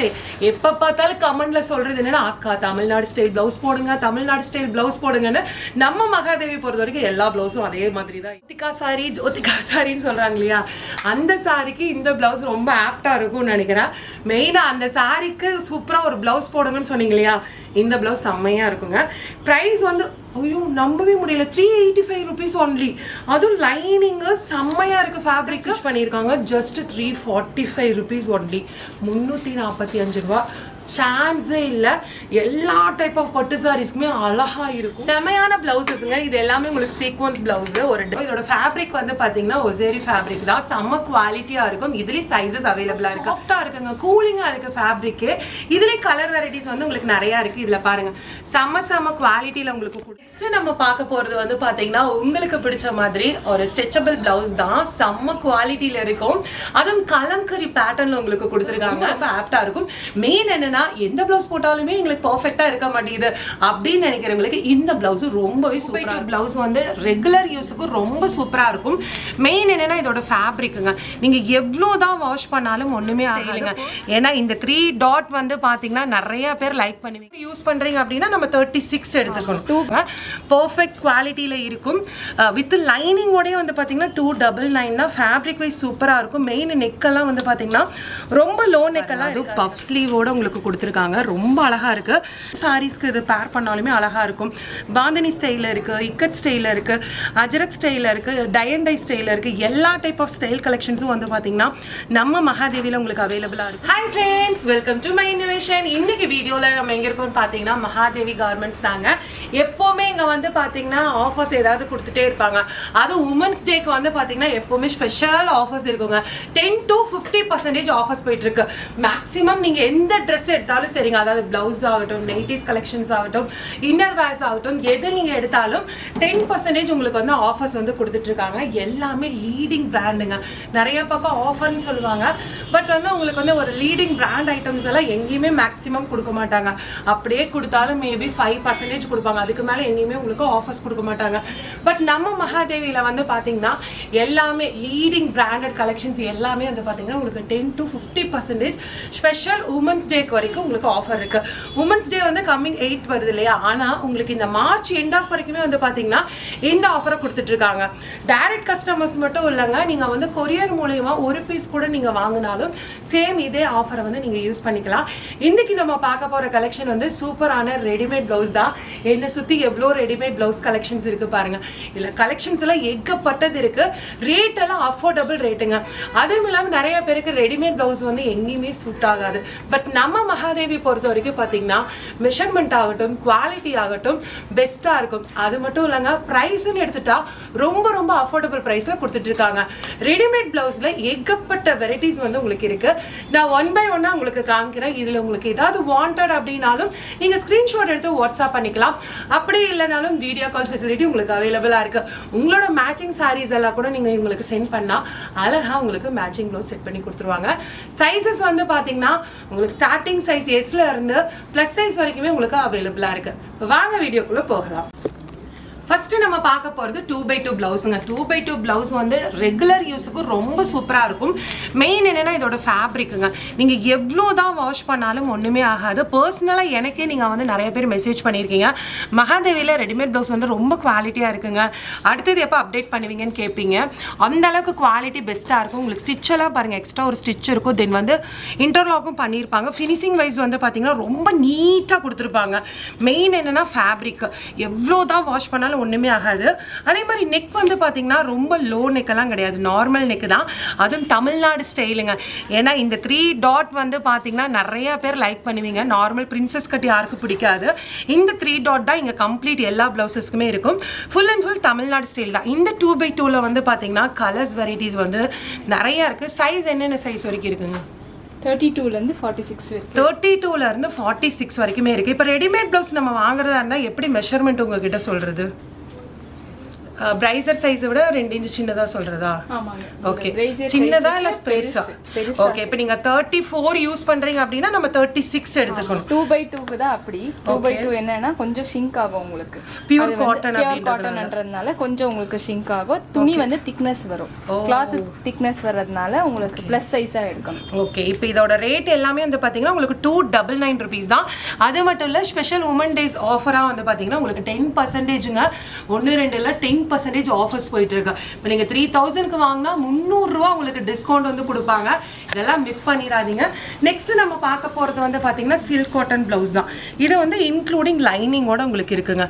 Style எப்ப பார்த்தாலும் கமெண்ட்ல சொல்றது என்னன்னா அக்கா தமிழ்நாடு ஸ்டைல் பிளவுஸ் போடுங்க தமிழ்நாடு ஸ்டைல் பிளவுஸ் போடுங்கன்னு நம்ம மகாதேவி பொறுத்த வரைக்கும் எல்லா பிளவுஸும் அதே மாதிரி தான் ஜோதிகா சாரி ஜோதிகா சாரின்னு சொல்றாங்க இல்லையா? அந்த சாரிக்கு இந்த பிளவுஸ் ரொம்ப ஆப்டா இருக்கும்னு நினைக்கிறேன். மெயினா அந்த சாரிக்கு சூப்பரா ஒரு பிளவுஸ் போடுங்கன்னு சொன்னீங்க இல்லையா? இந்த ப்ளவுஸ் செம்மையா இருக்குங்க. ப்ரைஸ் வந்து ஐயோ நம்பவே முடியல. Three eighty five rupees only அதுவும் லைனிங்கு செம்மையா இருக்கு ஃபேப்ரிக் ஸ்டிச் பண்ணியிருக்காங்க. Just three forty five rupees only முந்நூற்றி நாற்பத்தி அஞ்சு ரூபா. சான்ஸே இல்லை. எல்லா டைப் ஆஃப் பட்டு சாரீஸ்க்குமே அழகா இருக்கும். செமையான பிளவுசஸ்ங்க இது எல்லாமே உங்களுக்கு சீக்வன்ஸ் பிளவுஸ் ஒரு இதோட ஃபேப்ரிக் வந்து பாத்தீங்கன்னா ஒசேரி ஃபேப்ரிக் தான். செம்ம குவாலிட்டியா இருக்கும். இதுலயே சைஸஸ் அவைலபிளா இருக்கு. சாஃப்டா இருக்குங்க. கூலிங்கா இருக்கு ஃபேப்ரிக் இதுலயே கலர் வெரைட்டிஸ் வந்து உங்களுக்கு நிறைய இருக்கு. இதுல பாருங்க. செம்ம செம்ம குவாலிட்டியில உங்களுக்கு நெக்ஸ்ட் நம்ம பார்க்க போறது வந்து பாத்தீங்கன்னா உங்களுக்கு பிடிச்ச மாதிரி ஒரு ஸ்ட்ரெச்சபிள் பிளவுஸ் தான். செம்ம குவாலிட்டியில இருக்கும். அதுவும் கலம்கரி பேட்டர்ன்ல உங்களுக்கு கொடுத்துருக்காங்க. ரொம்ப ஆப்டா இருக்கும். மெயின் என்னன்னா எந்த பிளவுஸ் போட்டாலுமே எங்களுக்கு பர்ஃபெக்டா இருக்க மாட்டேங்குது அப்படின்னு நினைக்கிறவங்களுக்கு இந்த பிளவுஸ் ரொம்பவே சூப்பரா பிளவுஸ் வந்து ரெகுலர் யூஸுக்கு ரொம்ப சூப்பரா இருக்கும். மெயின் என்னன்னா இதோட ஃபேப்ரிக்குங்க நீங்க எவ்வளவுதான் வாஷ் பண்ணாலும் ஒண்ணுமே ஆகலைங்க ஏன்னா இந்த த்ரீ டாட் வந்து பாத்தீங்கன்னா நிறைய பேர் லைக் பண்ணுவீங்க. யூஸ் பண்றீங்க அப்படின்னா நம்ம தேர்ட்டி சிக்ஸ் எடுத்துக்கணும் டூ பர்ஃபெக்ட் குவாலிட்டியில இருக்கும். வித் லைனிங்கோடய வந்து பாத்தீங்கன்னா டூ டபுள் நைன் தான். ஃபேப்ரிக் வைஸ் சூப்பரா இருக்கும். மெயின் நெக்கெல்லாம் வந்து பாத்தீங்கன்னா ரொம்ப லோ நெக்கெல்லாம் பஃப் ஸ்லீவோட உங்களுக்கு கொடுத்துருக்காங்க. ரொம்ப அழகா இருக்கு. சாரீஸ்க்கு இது பேர் பண்ணாலுமே அழகா இருக்கும். பாந்தினி ஸ்டைலில் இருக்குது இக்கட் ஸ்டைலில் இருக்குது அஜரக் ஸ்டைல இருக்கு டயண்டை ஸ்டைலில் இருக்கு. எல்லா டைப் ஆஃப் ஸ்டைல் கலெக்ஷன்ஸும் வந்து பார்த்தீங்கன்னா நம்ம மகாதேவியில் உங்களுக்கு அவைலபிளா இருக்கு hi friends welcome to my innovation இன்னைக்கு வீடியோவில் நம்ம எங்கே இருக்கோம்னு பார்த்தீங்கன்னா மகாதேவி கார்மெண்ட்ஸ் தாங்க. எப்போவுமே இங்கே வந்து பார்த்தீங்கன்னா ஆஃபர்ஸ் ஏதாவது கொடுத்துட்டே இருப்பாங்க. அது உமன்ஸ் டேக்கு வந்து பார்த்தீங்கன்னா எப்போவுமே ஸ்பெஷல் ஆஃபர்ஸ் இருக்குங்க. Ten to fifty percentage offers போயிட்டு இருக்கு. மேக்ஸிமம் நீங்கள் எந்த ட்ரெஸ் எடுத்தாலும் சரிங்க. அதாவது பிளவுஸ் ஆகட்டும் நைட்டிஸ் கலெக்ஷன்ஸ் ஆகட்டும் இன்னர் வேர்ஸ் ஆகட்டும் எது நீங்க எடுத்தாலும் டென் பர்சன்டேஜ் உங்களுக்கு வந்து ஆஃபர்ஸ் வந்து கொடுத்துட்டு இருக்காங்க எல்லாமே லீடிங் பிராண்டுங்க நிறைய பக்கம் ஆஃபர்னு சொல்லுவாங்க. பட் வந்து உங்களுக்கு வந்து ஒரு லீடிங் பிராண்ட் ஐட்டம்ஸ் எல்லாம் எங்கேயுமே மேக்ஸிமம் கொடுக்க மாட்டாங்க. அப்படியே கொடுத்தாலும் மேபி ஃபைவ் பர்சன்டேஜ் கொடுப்பாங்க. அதுக்கு மேலே எங்கேயுமே உங்களுக்கு ஆஃபர்ஸ் கொடுக்க மாட்டாங்க. பட் நம்ம மகாதேவியில் வந்து பார்த்தீங்கன்னா எல்லாமே லீடிங் பிராண்டட் கலெக்ஷன்ஸ் எல்லாமே வந்து பார்த்தீங்கன்னா உங்களுக்கு ten to fifty percentage special women's டேக்கு வரைக்கும் உங்களுக்கு ஆஃபர் இருக்கு. உமன்ஸ் டே வந்து கம்மிங் எயிட் வருது இல்லையா? ஆனால் உங்களுக்கு இந்த மார்ச் எண்ட் ஆஃப் வரைக்குமே வந்து பார்த்தீங்கன்னா இந்த ஆஃபரை கொடுத்துட்டு இருக்காங்க. டைரக்ட் கஸ்டமர்ஸ் மட்டும் இல்லைங்க. நீங்கள் வந்து கொரியர் மூலயமா ஒரு பீஸ் கூட நீங்கள் வாங்கினாலும் சேம் இதே ஆஃபரை வந்து நீங்கள் யூஸ் பண்ணிக்கலாம். இன்னைக்கு நம்ம பார்க்க போகிற கலெக்ஷன் வந்து சூப்பரான ரெடிமேட் ப்ளவுஸ் தான். என்னை சுற்றி எவ்வளோ ரெடிமேட் ப்ளவுஸ் கலெக்ஷன்ஸ் இருக்கு பாருங்க. இல்லை கலெக்ஷன்ஸ் எல்லாம் எக்கப்பட்டது இருக்கு. ரேட் எல்லாம் அஃபோர்டபுள் ரேட்டுங்க அதுவும் இல்லாமல் நிறைய பேருக்கு ரெடிமேட் ப்ளவுஸ் வந்து எங்கேயுமே சூட் ஆகாது. பட் நம்ம மகாதேவி பொறுத்த வரைக்கும் பார்த்தீங்கன்னா மெஷர்மெண்ட் ஆகட்டும் குவாலிட்டி ஆகட்டும் பெஸ்ட்டாக இருக்கும். அது மட்டும் இல்லைங்க ப்ரைஸ்ன்னு எடுத்துட்டா ரொம்ப ரொம்ப அஃபோர்டபுள் ப்ரைஸில் கொடுத்துட்டு இருக்காங்க ரெடிமேட் ப்ளவுஸில் ஏகப்பட்ட வெரைட்டிஸ் வந்து உங்களுக்கு இருக்கு. நான் ஒன் பை ஒன்னாக உங்களுக்கு காமிக்கிறேன். இதில் உங்களுக்கு ஏதாவது வாண்டட் அப்படின்னாலும் நீங்கள் ஸ்க்ரீன்ஷாட் எடுத்து வாட்ஸ்அப் பண்ணிக்கலாம். அப்படி இல்லைனாலும் வீடியோ கால் ஃபெசிலிட்டி உங்களுக்கு அவைலபிளாக இருக்கு. உங்களோட மேட்சிங் சாரீஸ் எல்லாம் கூட நீங்கள் உங்களுக்கு சென்ட் பண்ணால் அழகாக உங்களுக்கு மேட்சிங் ப்ளவுஸ் செட் பண்ணி கொடுத்துருவாங்க. சைஸஸ் வந்து பார்த்தீங்கன்னா உங்களுக்கு ஸ்டார்டிங் சைஸ் எஸ்ல இருந்து ப்ளஸ் சைஸ் வரைக்குமே உங்களுக்கு அவைலபிளாக இருக்கு. வாங்க வீடியோக்குள்ளே போகலாம். ஃபர்ஸ்ட் நம்ம பார்க்க போகிறது டூ பை டூ பிளவுஸுங்க டூ பை டூ பிளவுஸ் வந்து ரெகுலர் யூஸுக்கு ரொம்ப சூப்பராக இருக்கும். மெயின் என்னென்னா இதோட ஃபேப்ரிக்குங்க நீங்கள் எவ்வளோ தான் வாஷ் பண்ணாலும் ஒன்றுமே ஆகாது. பர்சனலாக எனக்கே நீங்கள் வந்து நிறைய பேர் மெசேஜ் பண்ணியிருக்கீங்க மகாதேவியில் ரெடிமேட் பிளவுஸ் வந்து ரொம்ப குவாலிட்டியாக இருக்குங்க. அடுத்தது எப்போ அப்டேட் பண்ணுவீங்கன்னு கேட்பீங்க அந்த அளவுக்கு குவாலிட்டி பெஸ்ட்டாக இருக்கும். உங்களுக்கு ஸ்டிச்செல்லாம் பாருங்கள் எக்ஸ்ட்ரா ஒரு ஸ்டிச் இருக்கும். தென் வந்து இன்டர்லாக்கும் பண்ணியிருப்பாங்க ஃபினிஷிங் வைஸ் வந்து பார்த்தீங்கன்னா ரொம்ப நீட்டாக கொடுத்துருப்பாங்க. மெயின் என்னென்னா ஃபேப்ரிக் எவ்வளோ தான் வாஷ் பண்ணாலும் ஒன்றுமே ஆகாது. அதே மாதிரி நெக் வந்து பார்த்தீங்கன்னா ரொம்ப லோ நெக்கெல்லாம் கிடையாது. நார்மல் நெக் தான். அதுவும் தமிழ்நாடு ஸ்டைலுங்க ஏன்னா இந்த த்ரீ டாட் வந்து பார்த்தீங்கன்னா நிறைய பேர் லைக் பண்ணுவீங்க. நார்மல் பிரின்சஸ் கட் யாருக்கு பிடிக்காது. இந்த த்ரீ டாட் தான் இங்கே கம்ப்ளீட் எல்லா ப்ளவுசஸ்க்குமே இருக்கும். Full and full Tamil Nadu style தான். இந்த டூ பை டூவில் வந்து பார்த்தீங்கன்னா கலர்ஸ் வெரைட்டிஸ் வந்து நிறையா இருக்குது சைஸ் என்னென்ன சைஸ் வரைக்கும் இருக்குங்க? தேர்ட்டி டூலேருந்து ஃபார்ட்டி சிக்ஸ் வரைக்கும். தேர்ட்டி டூல இருந்து ஃபார்ட்டி சிக்ஸ் வரைக்குமே இருக்கு. இப்போ ரெடிமேட் ப்ளவுஸ் நம்ம வாங்குறதா இருந்தால் எப்படி மெஷர்மெண்ட் உங்ககிட்ட சொல்றது? பிரைசர் சைஸை விட ரெண்டு இன்ச் சின்னதா சொல்றதா? ஓகே சின்னதா இல்ல பெருசா? ஓகே இப்போ நீங்க தேர்ட்டி ஃபோர் யூஸ் பண்றீங்க அப்படின்னா நம்ம தேர்ட்டி சிக்ஸ் எடுத்துக்கணும் டூ பை டூக்கு தான் அப்படி. டூ பை டூ என்னன்னா கொஞ்சம் ஷிங்க் ஆகும் உங்களுக்கு. Pure cotton பியூர் காட்டன்ன்றதுனால கொஞ்சம் உங்களுக்கு ஷிங்க் ஆகும். துணி வந்து திக்னஸ் வரும். கிளாத் திக்னஸ் வர்றதுனால உங்களுக்கு ப்ளஸ் சைஸா எடுக்கணும். ஓகே இப்போ இதோட ரேட் எல்லாமே வந்து பார்த்தீங்கன்னா உங்களுக்கு டூ டபுள் நைன் ருபீஸ் தான். அது மட்டும் இல்லை ஸ்பெஷல் உமன் டேஸ் ஆஃபராக வந்து பார்த்தீங்கன்னா உங்களுக்கு டென் பர்சன்டேஜுங்க ஒன்று ரெண்டு இல்லை டென் பர்சன்டேஜ் ஆஃபர்ஸ் போயிட்டு இருக்கு இப்போ நீங்கள் த்ரீ தௌசண்ட்க்கு வாங்கினா முந்நூறுரூவா உங்களுக்கு டிஸ்கவுண்ட் வந்து கொடுப்பாங்க. இதெல்லாம் மிஸ் பண்ணிடாதீங்க. நெக்ஸ்ட் நம்ம பார்க்க போகிறது வந்து பார்த்தீங்கன்னா சில்க் காட்டன் ப்ளவுஸ் தான். இது வந்து இன்க்ளூடிங் லைனிங்கோட உங்களுக்கு இருக்குங்க.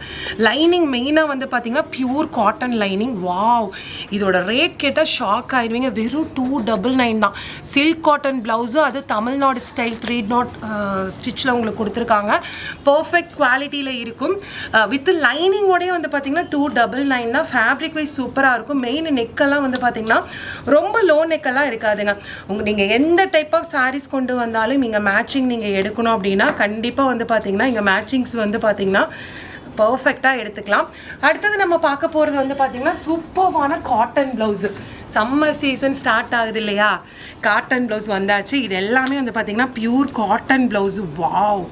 லைனிங் மெயினாக வந்து பார்த்தீங்கன்னா பியூர் காட்டன் லைனிங் வாவ் இதோட ரேட் கேட்டால் ஷாக் ஆயிடுவீங்க வெறும் டூ டபுள் நைன் தான். சில்க் காட்டன் ப்ளவுஸும் அது தமிழ்நாடு ஸ்டைல் த்ரீ நாட் ஸ்டிச்சில் உங்களுக்கு கொடுத்துருக்காங்க. பர்ஃபெக்ட் குவாலிட்டியில் இருக்கும். வித் லைனிங்கோடய வந்து பார்த்தீங்கன்னா டூ டபுள் நைன் தான். ஃபேப்ரிக் வைஸ் சூப்பராக இருக்கும். மெயின் நெக்கெல்லாம் வந்து பார்த்தீங்கன்னா ரொம்ப லோ நெக்கெல்லாம் இருக்காதுங்க. உங்கள் நீங்கள் எந்த டைப் ஆஃப் சாரீஸ் கொண்டு வந்தாலும் நீங்கள் மேட்சிங் நீங்கள் எடுக்கணும் அப்படின்னா கண்டிப்பாக வந்து பார்த்தீங்கன்னா இங்கே மேட்சிங்ஸ் வந்து பார்த்தீங்கன்னா பர்ஃபெக்டாக எடுத்துக்கலாம். அடுத்தது நம்ம பார்க்க போகிறது வந்து பார்த்தீங்கன்னா சூப்பர்வான cotton blouse summer season start ஆகுது இல்லையா? காட்டன் ப்ளவுஸ் வந்தாச்சு. இது எல்லாமே வந்து பார்த்தீங்கன்னா ப்யூர் காட்டன் ப்ளவுஸு வாவ்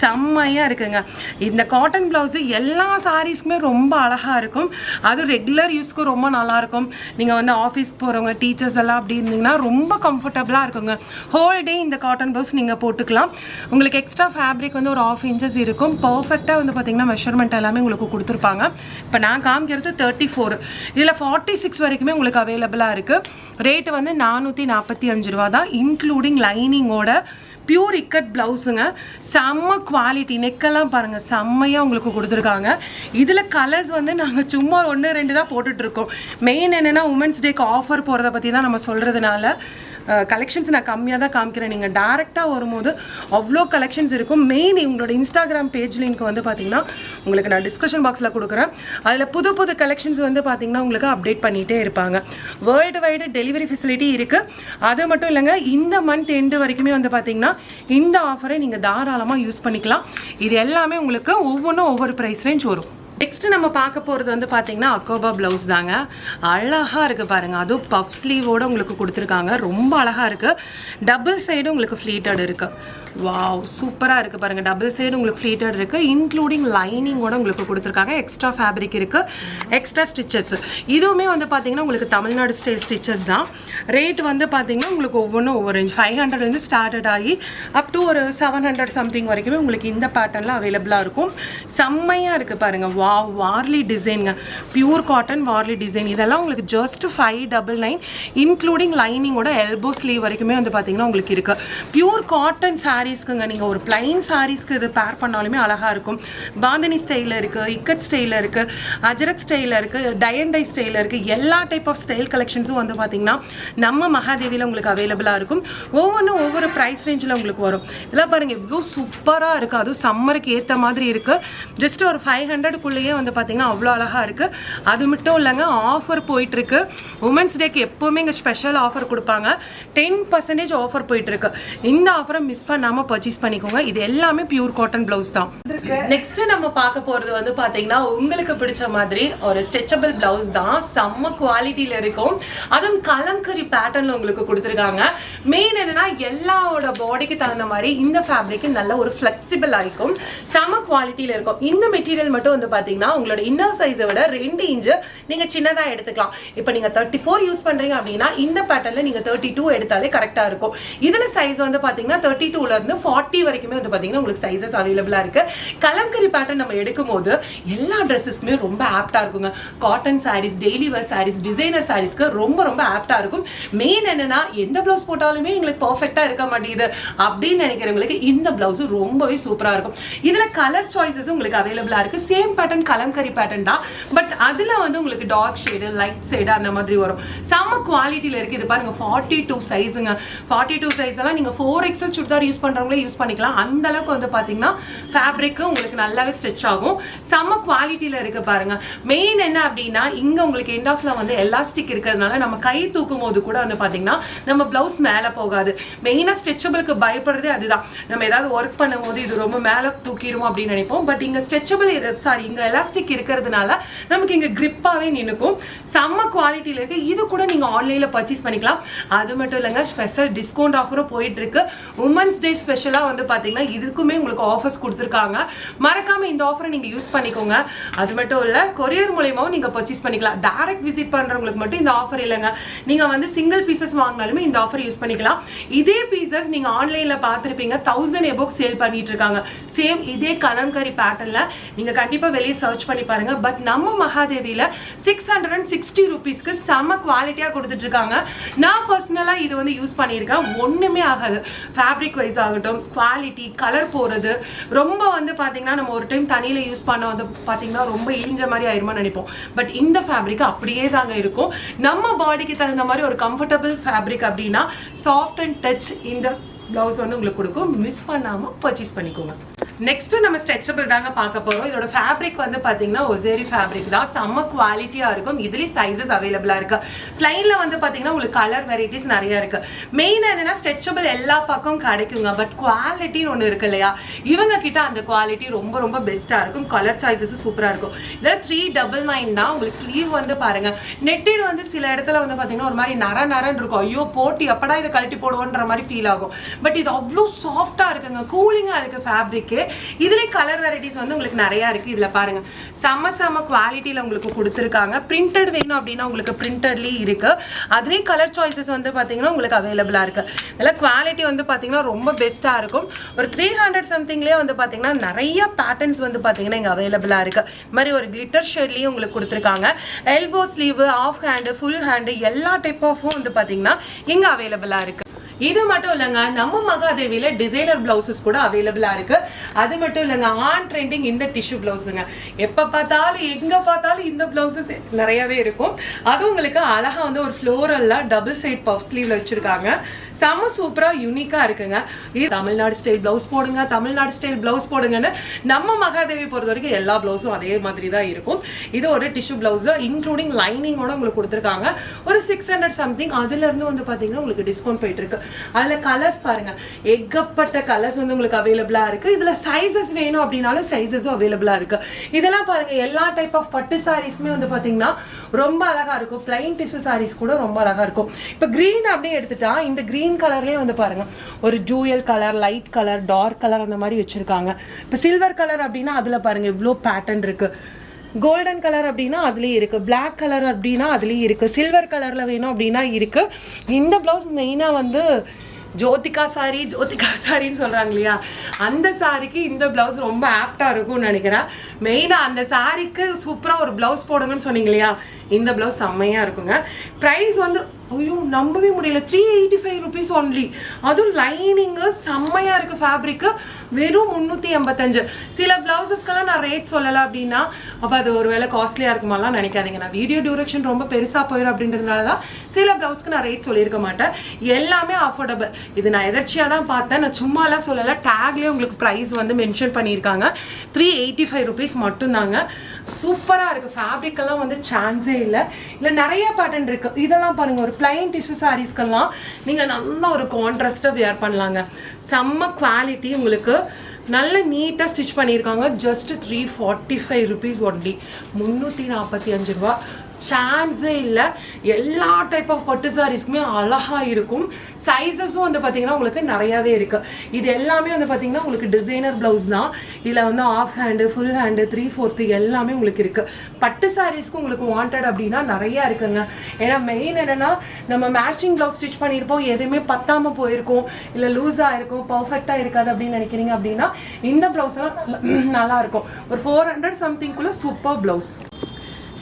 செம்மையாக இருக்குங்க. இந்த காட்டன் ப்ளவுஸு எல்லா சாரீஸ்க்குமே ரொம்ப அழகாக இருக்கும். அதுவும் ரெகுலர் யூஸ்க்கு ரொம்ப நல்லாயிருக்கும் நீங்கள் வந்து ஆஃபீஸ் போகிறவங்க டீச்சர்ஸ் எல்லாம் அப்படி இருந்தீங்கன்னா ரொம்ப கம்ஃபர்டபுளாக இருக்குங்க. ஹோல் டே இந்த காட்டன் ப்ளவுஸ் நீங்கள் போட்டுக்கலாம். உங்களுக்கு எக்ஸ்ட்ரா ஃபேப்ரிக் வந்து ஒரு ஆஃப் இன்ச்சஸ் இருக்கும். பர்ஃபெக்டாக வந்து பார்த்திங்கன்னா மெஷர்மெண்ட் எல்லாமே உங்களுக்கு கொடுத்துருப்பாங்க. இப்போ நான் காமிக்கிறது தேர்ட்டி ஃபோர் இதில் ஃபார்ட்டி சிக்ஸ் வரைக்குமே உங்களுக்கு அவைலபிளாக இருக்குது ரேட்டு வந்து நானூற்றி நாற்பத்தி அஞ்சு ரூபா தான் இன்க்ளூடிங் லைனிங்கோட பியூர் இக்கட் ப்ளவுஸுங்க செம்ம குவாலிட்டி நெக்கெல்லாம் பாருங்கள் செம்மையாக உங்களுக்கு கொடுத்துருக்காங்க. இதில் கலர்ஸ் வந்து நாங்கள் சும்மா ஒன்று ரெண்டு தான் போட்டுட்ருக்கோம் மெயின் என்னென்னா உமன்ஸ் டேக்கு ஆஃபர் போகிறத பற்றி தான் நம்ம சொல்கிறதுனால கலெக்ஷன்ஸ் நான் கம்மியாக தான் காமிக்கிறேன் நீங்கள் டேரெக்டாக வரும்போது அவ்வளோ கலெக்ஷன்ஸ் இருக்கும். மெயின் உங்களோட இன்ஸ்டாகிராம் பேஜ் லிங்க் வந்து பார்த்தீங்கன்னா உங்களுக்கு நான் டிஸ்கஷன் பாக்ஸில் கொடுக்குறேன். அதில் புது புது கலெக்ஷன்ஸ் வந்து பார்த்தீங்கன்னா உங்களுக்கு அப்டேட் பண்ணிகிட்டே இருப்பாங்க. வேர்ல்டு வைடு டெலிவரி ஃபெசிலிட்டி இருக்குது அது மட்டும் இல்லைங்க இந்த மந்த் எண்டு வரைக்குமே வந்து பார்த்தீங்கன்னா இந்த ஆஃபரை நீங்கள் தாராளமாக யூஸ் பண்ணிக்கலாம். இது எல்லாமே உங்களுக்கு ஒவ்வொன்றும் ஒவ்வொரு ப்ரைஸ் ரேஞ்ச் வரும். நெக்ஸ்ட்டு நம்ம பார்க்க போகிறது வந்து பார்த்தீங்கன்னா அக்கோபா ப்ளவுஸ் தாங்க. அழகாக இருக்குது பாருங்கள் அதுவும் பஃப் ஸ்லீவோடு உங்களுக்கு கொடுத்துருக்காங்க. ரொம்ப அழகாக இருக்குது டபுள் சைடு உங்களுக்கு ஃப்ளீட்டட் இருக்குது வாவ் சூப்பராக இருக்குது பாருங்கள் டபுள் சைடு உங்களுக்கு ஃப்ளீட்டட் இருக்குது இன்க்ளூடிங் லைனிங்கோட உங்களுக்கு கொடுத்துருக்காங்க. எக்ஸ்ட்ரா ஃபேப்ரிக் இருக்குது எக்ஸ்ட்ரா ஸ்டிச்சஸ் இதுவுமே வந்து பார்த்தீங்கன்னா உங்களுக்கு தமிழ்நாடு ஸ்டைல் ஸ்டிச்சஸ் தான். ரேட் வந்து பார்த்தீங்கன்னா உங்களுக்கு ஒவ்வொன்றும் ஒவ்வொரு ரேஞ்ச் ஃபைவ் ஹண்ட்ரட்லேருந்து ஸ்டார்டட் ஆகி அப் டு ஒரு செவன் ஹண்ட்ரட் சம்திங் வரைக்குமே உங்களுக்கு இந்த பேட்டர்னில் அவைலபிளாக இருக்கும். செம்மையாக இருக்குது பாருங்கள் வா வார்லி டிசைனுங்க பியூர் காட்டன் வார்லி டிசைன் இதெல்லாம் உங்களுக்கு just five double nine including லைனிங்கோட elbow sleeve வரைக்குமே வந்து பார்த்தீங்கன்னா உங்களுக்கு இருக்குது பியூர் காட்டன் சாரீஸ்க்குங்க. நீங்கள் ஒரு பிளைன் சாரீஸ்க்கு இது பேர் பண்ணாலுமே அழகாக இருக்கும். பாந்தினி ஸ்டைலில் இருக்குது இக்கட் ஸ்டைலில் இருக்குது அஜரக் ஸ்டைலில் இருக்குது டயண்டை ஸ்டைலில் இருக்குது எல்லா டைப் ஆஃப் ஸ்டைல் கலெக்ஷன்ஸும் வந்து பார்த்தீங்கன்னா நம்ம மகாதேவியில் உங்களுக்கு அவைலபிளாக இருக்கும். ஒவ்வொன்றும் ஒவ்வொரு ப்ரைஸ் ரேஞ்சில் உங்களுக்கு வரும். இதெல்லாம் பாருங்கள் எவ்வளோ சூப்பராக இருக்குது அதுவும் சம்மருக்கு ஏற்ற மாதிரி இருக்குது ஜஸ்ட் ஒரு ஃபைவ் ஹண்ட்ரடுக்குள்ளேயே வந்து பார்த்தீங்கன்னா அவ்வளோ அழகாக இருக்குது அது மட்டும் இல்லைங்க ஆஃபர் போயிட்டுருக்கு உமன்ஸ் டேக்கு எப்போவுமே இங்கே ஸ்பெஷல் ஆஃபர் கொடுப்பாங்க. டென் பர்சன்டேஜ் ஆஃபர் போயிட்டுருக்கு இந்த ஆஃபரை மிஸ் பண்ணாமல் பர்ச்சேஸ் பண்ணிக்கோங்க. இது எல்லாமே பியூர் காட்டன் ப்ளவுஸ் தான். நெக்ஸ்ட் நம்ம பார்க்க போகிறது வந்து பார்த்தீங்கன்னா உங்களுக்கு பிடிச்ச மாதிரி ஒரு ஸ்ட்ரெச்சபிள் ப்ளவுஸ் தான். செம்ம குவாலிட்டியில் இருக்கும். அதுவும் கலங்கரி பேட்டர்னில் உங்களுக்கு கொடுத்துருக்காங்க. மெயின் என்னன்னா எல்லாவோட பாடிக்கு தகுந்த மாதிரி இந்த ஃபேப்ரிக் நல்ல ஒரு ஃப்ளெக்சிபிள் ஆகிக்கும் செம குவாலிட்டியில் இருக்கும். இந்த மெட்டீரியல் மட்டும் வந்து பார்த்தீங்கன்னா உங்களோட இன்னர் சைஸை விட ரெண்டு இன்ச்சு நீங்கள் சின்னதாக எடுத்துக்கலாம். இப்போ நீங்கள் தேர்ட்டி ஃபோர் யூஸ் பண்ணுறீங்க அப்படின்னா இந்த பேட்டர்னில் நீங்கள் தேர்ட்டி டூ எடுத்தாலே கரெக்டாக இருக்கும். இதில் சைஸ் வந்து பார்த்தீங்கன்னா தேர்ட்டி இருந்து ஃபார்ட்டி வரைக்குமே வந்து பார்த்தீங்கன்னா உங்களுக்கு சைஸஸ் அவைலபிளாக இருக்குது கலங்கரி பேட்டர்ன் நம்ம எடுக்கும்போது எல்லா ட்ரெஸ்ஸஸ்க்குமே ரொம்ப ஆப்டாக இருக்குங்க. Cotton saris daily wear saris designer சாரீஸ்க்கு ரொம்ப ரொம்ப ஆப்டாக இருக்கும். மெயின் என்னன்னா எந்த ப்ளவுஸ் போட்டாலுமே எங்களுக்கு பர்ஃபெக்டாக இருக்க மாட்டேங்குது அப்படின்னு நினைக்கிறவங்களுக்கு இந்த ப்ளவுஸ் ரொம்பவே சூப்பராக இருக்கும். இதில் கலர் சாய்ஸஸும் உங்களுக்கு அவைலபிளாக இருக்குது சேம் பேட்டர்ன் கலம்கரி பேட்டர்ன் தான். பட் அதில் வந்து உங்களுக்கு டார்க் ஷேடு லைட் ஷேடு அந்த மாதிரி வரும். செம்ம குவாலிட்டியில் இருக்குது இது பாருங்கள் ஃபார்ட்டி டூ சைஸுங்க ஃபார்ட்டி டூ சைஸ் எல்லாம் நீங்கள் ஃபோர் எக்ஸல் சுடிதார் யூஸ் பண்ணுறவங்களே யூஸ் பண்ணிக்கலாம். அந்த அளவுக்கு வந்து பார்த்தீங்கன்னா ஃபேப்ரிக்கு உங்களுக்கு நல்லாவே ஸ்டிச் ஆகும். செம்ம குவாலிட்டியில் இருக்கு பாருங்க. மெயின் என்ன அப்படின்னா இங்கே உங்களுக்கு எண்ட் ஆஃப்ல வந்து எலாஸ்டிக் இருக்கிறதுனால நம்ம கை தூக்கும் போது கூட வந்து பார்த்தீங்கன்னா நம்ம ப்ளவுஸ் மேலே போகாது. மெயினாக ஸ்ட்ரெச்சபிளுக்கு பயப்படுறதே அதுதான். நம்ம ஏதாவது ஒர்க் பண்ணும்போது இது ரொம்ப மேலே தூக்கிடும் அப்படின்னு நினைப்போம். பட் இங்கே ஸ்ட்ரெச்சபிள் சாரி இங்கே எலாஸ்டிக் இருக்கிறதுனால நமக்கு இங்கே கிரிப்பாகவே நின்றுக்கும் செம்ம குவாலிட்டியில் இருக்கு. இது கூட நீங்கள் ஆன்லைனில் பர்ச்சேஸ் பண்ணிக்கலாம். அது மட்டும் இல்லைங்க ஸ்பெஷல் டிஸ்கவுண்ட் ஆஃபரும் போயிட்டுருக்கு உமன்ஸ் டே ஸ்பெஷலாக வந்து பாத்தீங்கன்னா இதுக்குமே உங்களுக்கு ஆஃபர்ஸ் கொடுத்துருக்காங்க. மறக்காம இந்த ஆஃபரை நீங்க யூஸ் பண்ணிக்கோங்க. அது மட்டும் இல்ல கொரியர் மூலியமாவும் நீங்க பர்ச்சேஸ் பண்ணிக்கலாம். டேரக்ட் விசிட் பண்றவங்களுக்கு மட்டும் இந்த ஆஃபர் இல்லைங்க. நீங்க வந்து சிங்கிள் பீசஸ் வாங்கினாலுமே இந்த ஆஃபர் யூஸ் பண்ணிக்கலாம். இதே பீசஸ் நீங்கள் ஆன்லைனில் பார்த்துருப்பீங்க. தௌசண்ட் எபோக் சேல் பண்ணிட்டு இருக்காங்க. சேம் இதே கலம்கரி பேட்டர்னில் நீங்க கண்டிப்பாக வெளியே சர்ச் பண்ணி பாருங்க. பட் நம்ம மகாதேவியில சிக்ஸ் ஹண்ட்ரட் அண்ட் சிக்ஸ்டி ருபீஸ்க்கு செம்ம குவாலிட்டியா கொடுத்துட்டு இருக்காங்க. நான் பர்சனலா இது வந்து யூஸ் பண்ணியிருக்கேன். ஒன்றுமே ஆகாது. ஃபேப்ரிக் வைஸாக ஆகட்டும் குவாலிட்டி கலர் போகிறது ரொம்ப வந்து பார்த்திங்கன்னா நம்ம ஒரு டைம் தண்ணியில் யூஸ் பண்ண வந்து பார்த்தீங்கன்னா ரொம்ப இழிஞ்ச மாதிரி ஆயிருமா நினைப்போம். பட் இந்த ஃபேப்ரிக் அப்படியே தாங்க இருக்கும். நம்ம பாடிக்கு தகுந்த மாதிரி ஒரு கம்ஃபர்டபுள் ஃபேப்ரிக் அப்படின்னா சாஃப்ட் அண்ட் டச் இந்த ப்ளவுஸ் வந்து உங்களுக்கு கொடுக்கும். மிஸ் பண்ணாமல் பர்ச்சேஸ் பண்ணிக்கோங்க. நெக்ஸ்ட்டு நம்ம ஸ்ட்ரெச்சபிள் தாங்க பார்க்க போகிறோம் இதோட ஃபேப்ரிக் வந்து பார்த்தீங்கன்னா ஒசேரி ஃபேப்ரிக் தான். செம்ம குவாலிட்டியாக இருக்கும். இதுலேயும் சைஸஸ் அவைலபிளாக இருக்குது ஃப்ளைனில் வந்து பார்த்தீங்கன்னா உங்களுக்கு கலர் வெரைட்டிஸ் நிறைய இருக்குது மெயின் என்னன்னா ஸ்ட்ரெச்சபிள் எல்லா பக்கம் கிடைக்குங்க. பட் குவாலிட்டின்னு ஒன்று இருக்கு இல்லையா? இவங்க கிட்ட அந்த குவாலிட்டி ரொம்ப ரொம்ப பெஸ்ட்டாக இருக்கும். கலர் சாய்ஸஸும் சூப்பராக இருக்கும். இதில் த்ரீ டபுள் நைன் தான். உங்களுக்கு ஸ்லீவ் வந்து பாருங்கள் நெட்டிடு வந்து சில இடத்துல வந்து பார்த்தீங்கன்னா ஒரு மாதிரி நர நரன்னு இருக்கும். ஐயோ போட்டி எப்படா இதை கழட்டி போடுவோன்ற மாதிரி ஃபீல் ஆகும். பட் இது அவ்வளோ சாஃப்டாக இருக்குங்க. கூலிங்காக இருக்குது ஃபேப்ரிக்கு இதுலேயே கலர் வெரைட்டிஸ் வந்து உங்களுக்கு நிறையா இருக்குது இதில் பாருங்க. செம்ம செம்ம குவாலிட்டியில் உங்களுக்கு கொடுத்துருக்காங்க. பிரிண்டட் வேணும் அப்படின்னா உங்களுக்கு பிரிண்டட்லேயே இருக்குது அதுலேயே கலர் சாய்ஸஸ் வந்து பார்த்தீங்கன்னா உங்களுக்கு அவைலபிளாக இருக்குது இதில் குவாலிட்டி வந்து பார்த்தீங்கன்னா ரொம்ப பெஸ்ட்டாக இருக்கும். ஒரு த்ரீ ஹண்ட்ரட் சம்திங்லேயே வந்து பார்த்தீங்கன்னா நிறைய பேட்டர்ன்ஸ் வந்து பார்த்தீங்கன்னா இங்கே அவைலபிளாக இருக்குது இது மாதிரி ஒரு கிளிட்டர் ஷேட்லேயும் உங்களுக்கு கொடுத்துருக்காங்க. Elbow sleeve half hand full hand எல்லா டைப் ஆஃபும் வந்து பார்த்தீங்கன்னா இங்கே அவைலபிளாக இருக்குது இது மட்டும் இல்லைங்க நம்ம மகாதேவியில டிசைனர் பிளவுசஸ் கூட அவைலபிளா இருக்கு. அது மட்டும் இல்லைங்க ஆன் ட்ரெண்டிங் இந்த டிஷ்யூ பிளவுஸுங்க எப்போ பார்த்தாலும் எங்கே பார்த்தாலும் இந்த பிளவுசஸ் நிறையவே இருக்கும். அது உங்களுக்கு அழகாக வந்து ஒரு ஃப்ளோரல்ல டபுள் சைட் பஃப் ஸ்லீவ்ல வச்சிருக்காங்க. செம சூப்பராக யூனிக்காக இருக்குங்க. இது தமிழ்நாடு ஸ்டைல் பிளவுஸ் போடுங்க தமிழ்நாடு ஸ்டைல் பிளவுஸ் போடுங்கன்னு நம்ம மகாதேவி பொறுத்த வரைக்கும் எல்லா பிளவுஸும் அதே மாதிரி தான் இருக்கும். இது ஒரு டிஷ்யூ பிளவுஸ் இன்க்ளூடிங் லைனிங்கோட உங்களுக்கு கொடுத்துருக்காங்க. ஒரு சிக்ஸ் ஹண்ட்ரட் சம்திங் அதுலேருந்து வந்து பார்த்தீங்கன்னா உங்களுக்கு டிஸ்கவுண்ட் போயிட்டு இருக்கு. அதில் கலர்ஸ் பாருங்க. எக்கப்பட்ட கலர்ஸ் வந்து உங்களுக்கு அவைலபிளாக இருக்குது இதில் சைஸஸ் வேணும் அப்படின்னாலும் சைஸஸும் அவைலபிளாக இருக்குது இதெல்லாம் பாருங்கள் எல்லா டைப் ஆஃப் பட்டு சாரீஸுமே வந்து பார்த்தீங்கன்னா ரொம்ப அழகா இருக்கும். பிளைன் டிஷ்யூ சாரீஸ் கூட ரொம்ப அழகாக இருக்கும். இப்போ க்ரீன் அப்படியே எடுத்துட்டா இந்த க்ரீன் கலர்லேயே வந்து பாருங்க. ஒரு jewel colour light colour dark colour அந்த மாதிரி வச்சிருக்காங்க. இப்போ சில்வர் கலர் அப்படின்னா அதில் பாருங்க இவ்வளோ பேட்டர்ன் இருக்குது கோல்டன் கலர் அப்படின்னா அதுலேயும் இருக்குது பிளாக் கலர் அப்படின்னா அதுலேயும் இருக்குது சில்வர் கலரில் வேணும் அப்படின்னா இருக்குது இந்த ப்ளவுஸ் மெயினாக வந்து ஜோதிகா சாரி ஜோதிகா சாரின்னு சொல்கிறாங்க இல்லையா? அந்த சாரிக்கு இந்த ப்ளவுஸ் ரொம்ப ஆப்டாக இருக்கும்னு நினைக்கிறேன். மெயினாக அந்த சாரிக்கு சூப்பராக ஒரு ப்ளவுஸ் போடுங்கன்னு சொன்னீங்க இல்லையா? இந்த ப்ளவுஸ் செம்மையாக இருக்குங்க. ப்ரைஸ் வந்து ஐயோ நம்பவே முடியல. Three eighty five rupees only அதுவும் லைனிங்கு செம்மையாக இருக்குது ஃபேப்ரிக்கு வெறும் முந்நூற்றி எண்பத்தஞ்சு. சில ப்ளவுசஸ்க்கெல்லாம் நான் ரேட் சொல்லலை அப்படின்னா அப்போ அது ஒரு வேளை காஸ்ட்லியாக இருக்குமாலாம் நினைக்காதீங்க. நான் வீடியோ டியூரேஷன் ரொம்ப பெருசாக போயிடும் அப்படின்றதுனால தான் சில ப்ளவுஸ்க்கு நான் ரேட் சொல்லியிருக்க மாட்டேன். எல்லாமே அஃபோர்டபுள் இது நான் எதர்ச்சியாக தான் பார்த்தேன். நான் சும்மாலாம் சொல்லலை. டேக்லேயே உங்களுக்கு ப்ரைஸ் வந்து மென்ஷன் பண்ணியிருக்காங்க. த்ரீ எயிட்டி ஃபைவ் ருபீஸ் மட்டும்தாங்க. சூப்பராக இருக்கும் ஃபேப்ரிக்கெல்லாம் வந்து சான்ஸே இல்லை. இல்லை நிறைய பேட்டர்ன் இருக்குது இதெல்லாம் பாருங்கள் ஒரு பிளைன் டிஷ்யூ சாரீஸ்க்கெல்லாம் நீங்கள் நல்ல ஒரு கான்ட்ராஸ்ட்டாக வியர் பண்ணலாங்க. செம்ம குவாலிட்டி உங்களுக்கு. நல்ல நீட்டாக ஸ்டிச் பண்ணியிருக்காங்க. Just three forty five rupees only முந்நூற்றி நாற்பத்தி அஞ்சு ரூபா. சான்ஸே இல்லை. எல்லா டைப் ஆஃப் பட்டு சாரீஸ்க்குமே அழகாக இருக்கும். சைஸஸும் வந்து பார்த்தீங்கன்னா உங்களுக்கு நிறையாவே இருக்குது இது எல்லாமே வந்து பார்த்தீங்கன்னா உங்களுக்கு டிசைனர் ப்ளவுஸ் தான். இதில் வந்து half hand full hand three fourth எல்லாமே உங்களுக்கு இருக்குது பட்டு சாரீஸ்க்கு உங்களுக்கு வாண்டட் அப்படின்னா நிறையா இருக்குங்க. ஏன்னா மெயின் என்னன்னா நம்ம மேட்சிங் ப்ளவுஸ் ஸ்டிச் பண்ணியிருப்போம். எதுவுமே பத்தாமல் போயிருக்கும். இல்லை லூஸாக இருக்கும். பர்ஃபெக்டாக இருக்காது அப்படின்னு நினைக்கிறீங்க அப்படின்னா இந்த ப்ளவுஸ்லாம் நல்லா இருக்கும். ஒரு ஃபோர் ஹண்ட்ரட் சம்திங்குள்ளே சூப்பர் ப்ளவுஸ்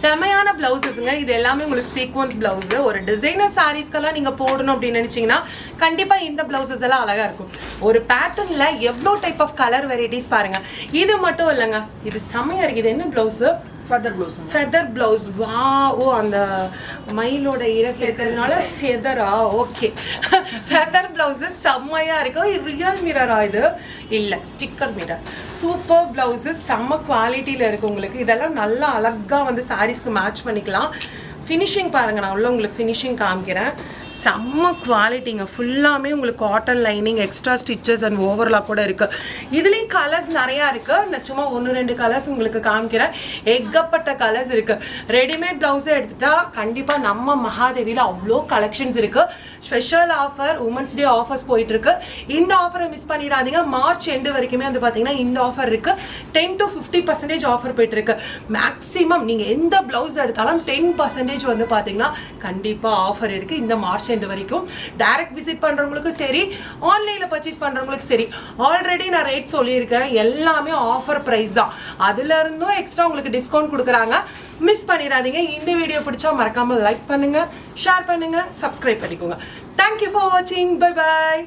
செமையான பிளவுசஸ்ங்க இது எல்லாமே உங்களுக்கு சீக்வன்ஸ் பிளவுஸ் ஒரு டிசைனர் சாரீஸ்க்கெல்லாம் நீங்க போடணும் அப்படின்னு நினைச்சீங்கன்னா கண்டிப்பா இந்த பிளவுசஸ் எல்லாம் அழகா இருக்கும். ஒரு பேட்டர்ன்ல எவ்வளோ டைப் ஆஃப் கலர் வெரைட்டிஸ் பாருங்க. இது மட்டும் இல்லைங்க. இது செமையா இருக்கு. இது என்ன blouse feather blouse feather blouse வா ஓ அந்த மயிலோட இறகு இருக்கிறதுனால ஃபெதரா ஓகே ஃபெதர் பிளவுஸ் செம்மையா இருக்கு. ரியல் மிரரா இது? இல்ல ஸ்டிக்கர் மிரர் சூப்பர் பிளவுஸ் செம்ம குவாலிட்டியில இருக்கு உங்களுக்கு. இதெல்லாம் நல்லா அழகா வந்து சாரீஸ்க்கு மேட்ச் பண்ணிக்கலாம். ஃபினிஷிங் பாருங்க நான் உள்ள உங்களுக்கு ஃபினிஷிங் காமிக்கிறேன். செம்ம குவாலிட்டிங்க ஃபுல்லாமே உங்களுக்கு cotton lining extra stitches and overlock கூட இருக்குது இதுலேயும் கலர்ஸ் நிறையா இருக்குது நான் சும்மா ஒன்று ரெண்டு கலர்ஸ் உங்களுக்கு காமிக்கிறேன். எக்கப்பட்ட கலர்ஸ் இருக்குது ரெடிமேட் ப்ளவுஸை எடுத்துட்டா கண்டிப்பாக நம்ம மகாதேவியில் அவ்வளோ கலெக்ஷன்ஸ் இருக்குது special offer women's day offers போயிட்டுருக்கு. இந்த ஆஃபரை மிஸ் பண்ணிடாதீங்க. மார்ச் எண்டு வரைக்குமே வந்து பார்த்தீங்கன்னா இந்த ஆஃபர் இருக்குது ten to fifty percentage offer போயிட்டுருக்கு. மேக்ஸிமம் நீங்கள் எந்த ப்ளவுஸ் எடுத்தாலும் டென் பர்சன்டேஜ் வந்து பார்த்தீங்கன்னா கண்டிப்பாக ஆஃபர் இருக்குது இந்த மார்ச் எண்டு வரைக்கும். டைரக்ட் விசிட் பண்ணுறவங்களுக்கும் சரி ஆன்லைனில் பர்ச்சேஸ் பண்ணுறவங்களுக்கும் சரி. ஆல்ரெடி நான் ரேட் சொல்லியிருக்கேன். எல்லாமே ஆஃபர் ப்ரைஸ் தான். அதுலேருந்தும் எக்ஸ்ட்ரா உங்களுக்கு டிஸ்கவுண்ட் கொடுக்குறாங்க. மிஸ் பண்ணிடாதீங்க. இந்த வீடியோ பிடிச்சா மறக்காமல் லைக் பண்ணுங்க ஷேர் பண்ணுங்க சப்ஸ்கிரைப் பண்ணிக்கோங்க. தேங்க்யூ ஃபார் வாட்சிங் பை பாய்